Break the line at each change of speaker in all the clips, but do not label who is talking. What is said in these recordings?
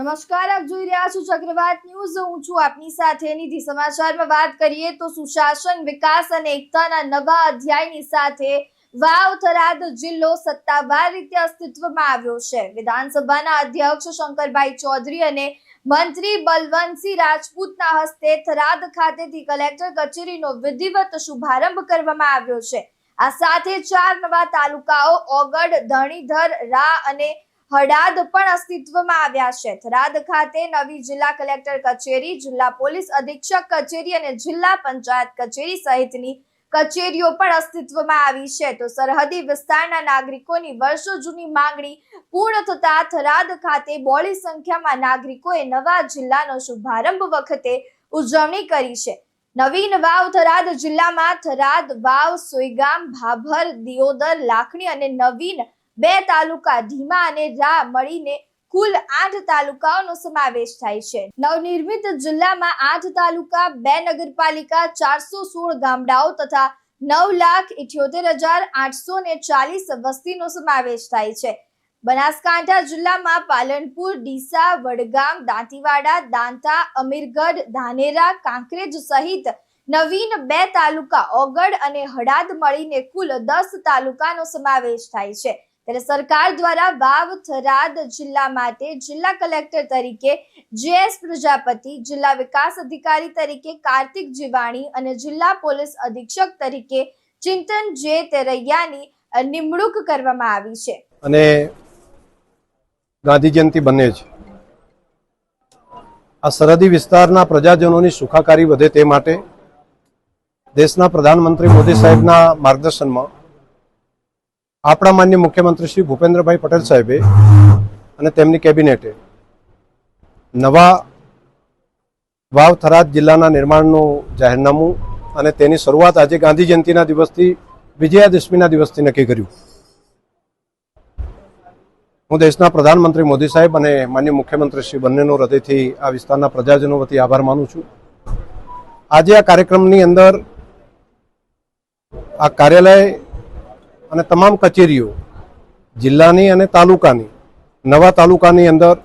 નમસ્કાર, આપ જોઈ રહ્યા છો ચક્રવાત ન્યૂઝ. હું છું આપની સાથે નિધિ. સમાચારમાં વાત કરીએ તો સુશાસન, વિકાસ અને એકતાના નવા અધ્યાયની સાથે વાવ થરાદ જિલ્લો સત્તાવાર રીતે અસ્તિત્વમાં આવ્યો છે. વિધાનસભાના અધ્યક્ષ શંકરભાઈ ચૌધરી અને મંત્રી બલવંતસિંહ રાજપૂતના હસ્તે થરાદ ખાતેથી કલેક્ટર કચેરીનો વિધિવત શુભારંભ કરવામાં આવ્યો છે. આ સાથે ચાર નવા તાલુકાઓ ઓગડ ધણીધર, રા અને હડાદ પણ અસ્તિત્વમાં આવ્યા છે. થરાદ ખાતે નવી જિલ્લા કલેક્ટર કચેરી, જિલ્લા પોલીસ અધિક્ષક કચેરી અને જિલ્લા પંચાયત કચેરી સહિતની કચેરીઓ પણ અસ્તિત્વમાં આવી છે. તો સરહદી વિસ્તારના નાગરિકોની વર્ષો જૂની માંગણી પૂર્ણ થતા થરાદ ખાતે બોળી સંખ્યામાં નાગરિકોએ નવા જિલ્લાનો શુભારંભ વખતે ઉજવણી કરી છે. નવીન વાવ થરાદ જિલ્લામાં થરાદ વાવ સોયગામ ભાભર, દિયોદર, લાખણી અને નવીન બે તાલુકા ધીમા અને રા મળીને કુલ આઠ તાલુકાઓનો સમાવેશ થાય છે. નવનિર્મિત જિલ્લામાં આઠ તાલુકા, બે નગરપાલિકા, ચારસો સોળ ગામડાઓ તથા નવ લાખ ઇઠ્યોતેર હજાર આઠસો ને ચાલીસ વસ્તીનો સમાવેશ થાય છે. બનાસકાંઠા જિલ્લામાં પાલનપુર, ડીસા, વડગામ, દાંતીવાડા, દાંતા, અમીરગઢ, ધાનેરા, કાંકરેજ સહિત નવીન બે તાલુકા ઓગડ અને હડાદ મળીને કુલ દસ તાલુકાનો સમાવેશ થાય છે. ત્યારે સરકાર દ્વારા વાવ થરાદ જિલ્લા માટે જિલ્લા કલેક્ટર તરીકે જેએસ પ્રજાપતિ, જિલ્લા વિકાસ અધિકારી તરીકે કાર્તિક જીવાણી અને જિલ્લા પોલીસ અધિક્ષક તરીકે ચિંતન જે તેરૈયાની નિમણૂક કરવામાં આવી છે.
અને ગાંધી જયંતિ બને છે આ સરહદી વિસ્તારના પ્રજાજનોની સુખાકારી વધે તે માટે દેશના પ્રધાનમંત્રી મોદી સાહેબના માર્ગદર્શનમાં આપણા માન્ય મુખ્યમંત્રી શ્રી ભૂપેન્દ્રભાઈ પટેલ સાહેબે અને તેમની કેબિનેટે નવા વાવ થરાદ જિલ્લાના નિર્માણનું જાહેરનામું અને તેની શરૂઆત આજે ગાંધી જયંતિના દિવસથી વિજયાદશમીના દિવસથી નક્કી કર્યું. હું દેશના પ્રધાનમંત્રી મોદી સાહેબ અને માન્ય મુખ્યમંત્રી શ્રી બંનેનો હૃદયથી આ વિસ્તારના પ્રજાજનો વતી આભાર માનું છું. આજે આ કાર્યક્રમની અંદર આ કાર્યાલય અને તમામ કચેરીઓ, જિલ્લાની અને તાલુકાની, નવા તાલુકાની અંદર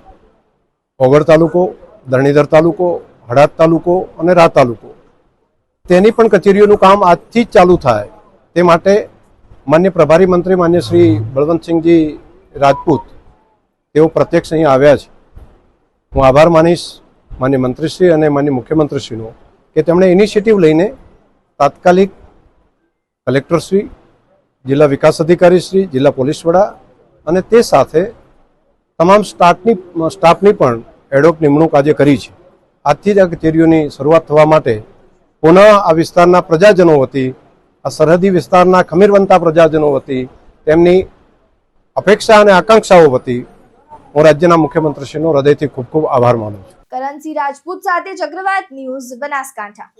ઓગળ તાલુકો, ધરણીધર તાલુકો હડાદ તાલુકો અને રા તાલુકો. તેની પણ કચેરીઓનું કામ આજથી જ ચાલુ થાય. તે માટે માન્ય પ્રભારી મંત્રી માન્ય શ્રી બળવંતસિંહજી રાજપૂત, તેઓ પ્રત્યક્ષ અહીં આવ્યા છે. હું આભાર માનીશ માન્ય મંત્રીશ્રી અને માન્ય મુખ્યમંત્રીશ્રીનો કે તેમણે ઇનિશિયેટિવ લઈને તાત્કાલિક કલેક્ટરશ્રી જિલ્લા વિકાસ અધિકારી શ્રી, જિલ્લા પોલીસ વડા અને તે સાથે તમામ સ્ટાફની સ્ટાફની પણ એડોક નિમણૂક આજે કરી છે. આજથી જ આ કચેરીઓની શરૂઆત થવા માટે પુનઃ આ વિસ્તારના પ્રજાજનો વતી, આ સરહદી વિસ્તારના ખમીરવંતા પ્રજાજનો વતી, તેમની અપેક્ષા અને આકાંક્ષાઓ વતી હું રાજ્યના મુખ્યમંત્રીશ્રીનો હૃદયથી ખૂબ ખૂબ આભાર માનું છું.
કરણસિંહ રાજપૂત સાથે ચક્રવાત ન્યૂઝ બનાસકાંઠા.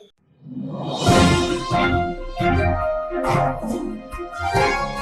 Bye.